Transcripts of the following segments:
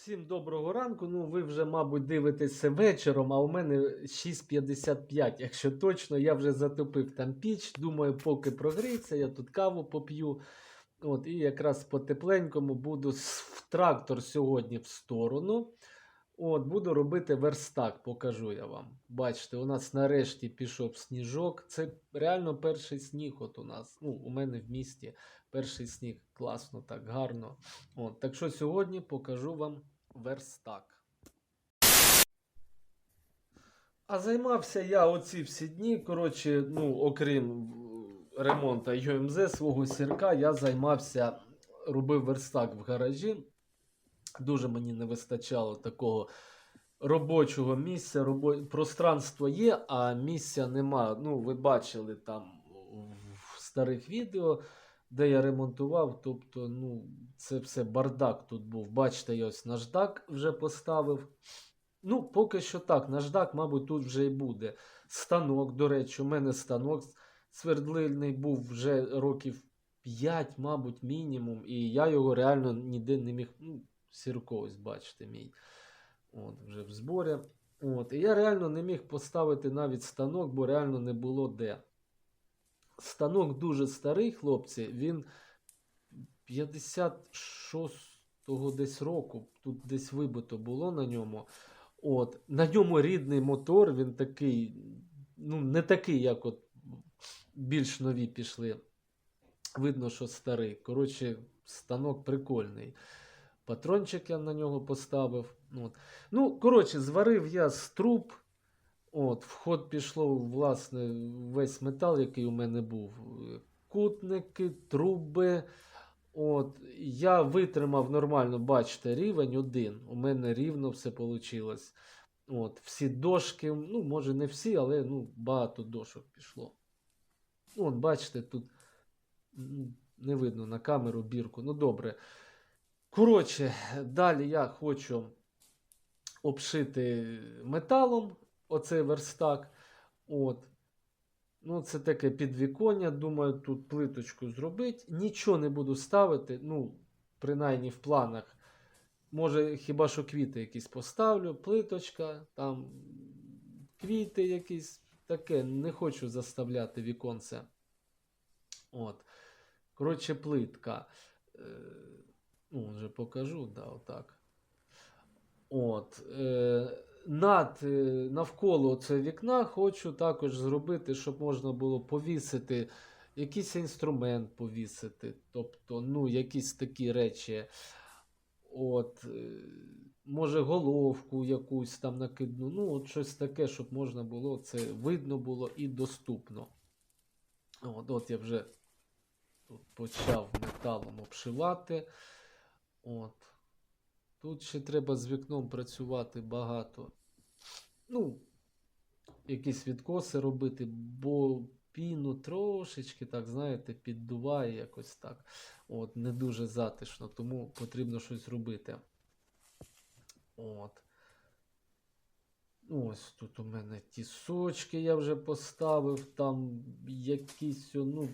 Всім доброго ранку. Ну, ви вже, мабуть, дивитеся вечором, а у мене 6.55. Якщо точно, я вже затопив там піч. Думаю, поки прогріється, я тут каву поп'ю. От, і якраз по тепленькому буду в трактор сьогодні в сторону. От, буду робити верстак, покажу я вам. Бачите, у нас нарешті пішов сніжок. Це реально перший сніг. От у нас. Ну, у мене в місті перший сніг. Класно, так гарно. От, так що сьогодні покажу вам верстак. А займався я оці всі дні. Коротше, ну, окрім ремонту ЮМЗ свого сірка, я займався, робив верстак в гаражі. Дуже мені не вистачало такого робочого місця. Робо... Пространство є, а місця нема. Ну, ви бачили там в старих відео де я ремонтував. Тобто, ну, це все бардак тут був. Бачите, я ось наждак вже поставив. Ну, поки що так, наждак, мабуть, тут вже і буде. Станок, до речі, у мене станок свердлильний був вже років 5, мабуть, мінімум. І я його реально ніде не міг. Ну, Сірко, ось бачите, мій. От, вже в зборі. От, і я реально не міг поставити навіть станок, бо реально не було де. Станок дуже старий, хлопці. Він 56-го десь року. Тут десь вибито було на ньому. От. На ньому рідний мотор, він такий, ну, не такий, як от більш нові пішли. Видно, що старий. Коротше, станок прикольний. Патрончик я на нього поставив. От. Ну, коротше, зварив я з труб. От, в ход пішло, власне, весь метал, який у мене був. Кутники, труби. От, я витримав нормально, бачите, рівень один. У мене рівно все вийшло. От, всі дошки, ну, може, не всі, але ну, багато дошок пішло. От, бачите, тут не видно на камеру бірку. Ну, добре. Коротше, далі я хочу обшити металом оцей верстак. От. Ну, це таке підвіконня. Думаю, тут плиточку зробити. Нічого не буду ставити. Ну, принаймні в планах. Може, хіба що квіти якісь поставлю, плиточка, там квіти якісь таке. Не хочу заставляти віконце. От. Коротше, плитка. Ну, вже покажу, да, отак. От. Е, над, е, навколо цього вікна хочу також зробити, щоб можна було повісити якийсь інструмент повісити. Тобто, ну, якісь такі речі. От, е, може, головку якусь там накидну. Ну, от щось таке, щоб можна було це видно було і доступно. От, от я вже тут почав металом обшивати. От. Тут ще треба з вікном працювати багато. Ну, якісь відкоси робити, бо піну трошечки, так, знаєте, піддуває якось так. От, не дуже затишно, тому потрібно щось робити. От. Ось тут у мене тісочки я вже поставив, там якісь, ну,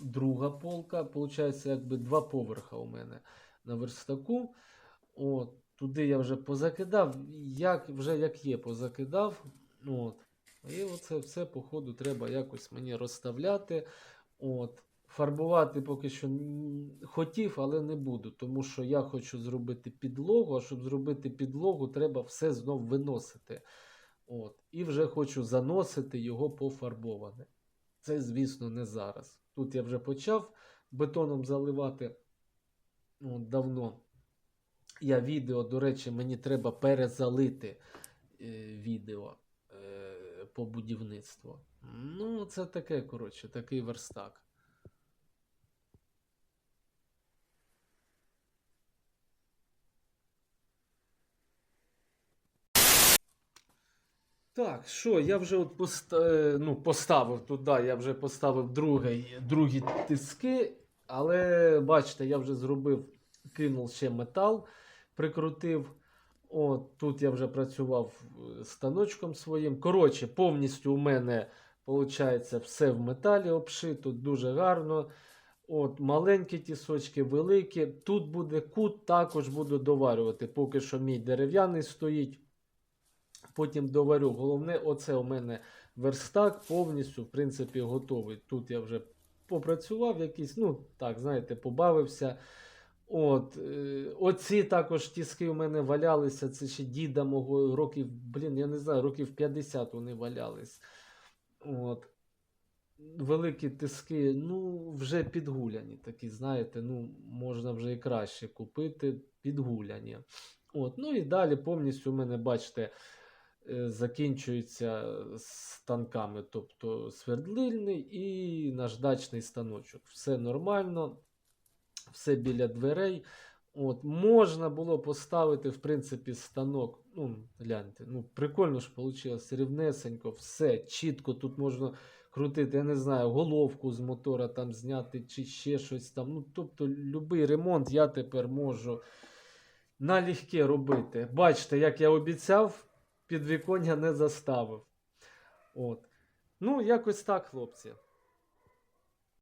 друга полка, виходить, якби два поверха у мене на верстаку. От, туди я вже позакидав, як, вже як є, позакидав. От. І оце все, по ходу, треба якось мені розставляти. От. Фарбувати поки що хотів, але не буду, тому що я хочу зробити підлогу, а щоб зробити підлогу, треба все знов виносити. От. І вже хочу заносити його пофарбоване. Це, звісно, не зараз. Тут я вже почав бетоном заливати давно. Я відео, до речі, мені треба перезалити е, відео е, по будівництву. Ну, це таке, коротше, такий верстак. Так, що, я вже от пост... е, ну, поставив туди, я вже поставив другий, другі тиски, але бачите, я вже зробив, кинув ще метал, прикрутив. От, тут я вже працював е, станочком своїм. Коротше, повністю у мене виходить все в металі обшито, дуже гарно. От, маленькі тісочки, великі. Тут буде кут, також буду доварювати. Поки що мій дерев'яний стоїть. Потім доварю. Головне, оце у мене верстак повністю, в принципі, готовий. Тут я вже попрацював якийсь, ну так, знаєте, побавився. От, е, оці також тіски у мене валялися. Це ще діда мого років, блін, я не знаю, років 50 вони валялись. От. Великі тиски, ну, вже підгуляні такі, знаєте, ну, можна вже і краще купити, підгуляні. От, ну і далі повністю у мене, бачите, закінчується станками, тобто свердлильний і наждачний станочок. Все нормально, все біля дверей. От, можна було поставити, в принципі, станок. Ну, гляньте, ну, прикольно ж вийшло, рівнесенько, все, чітко тут можна крутити, я не знаю, головку з мотора там зняти, чи ще щось там. Ну, тобто, будь-який ремонт я тепер можу налегке робити. Бачите, як я обіцяв, підвіконня не заставив. От. Ну, якось так, хлопці.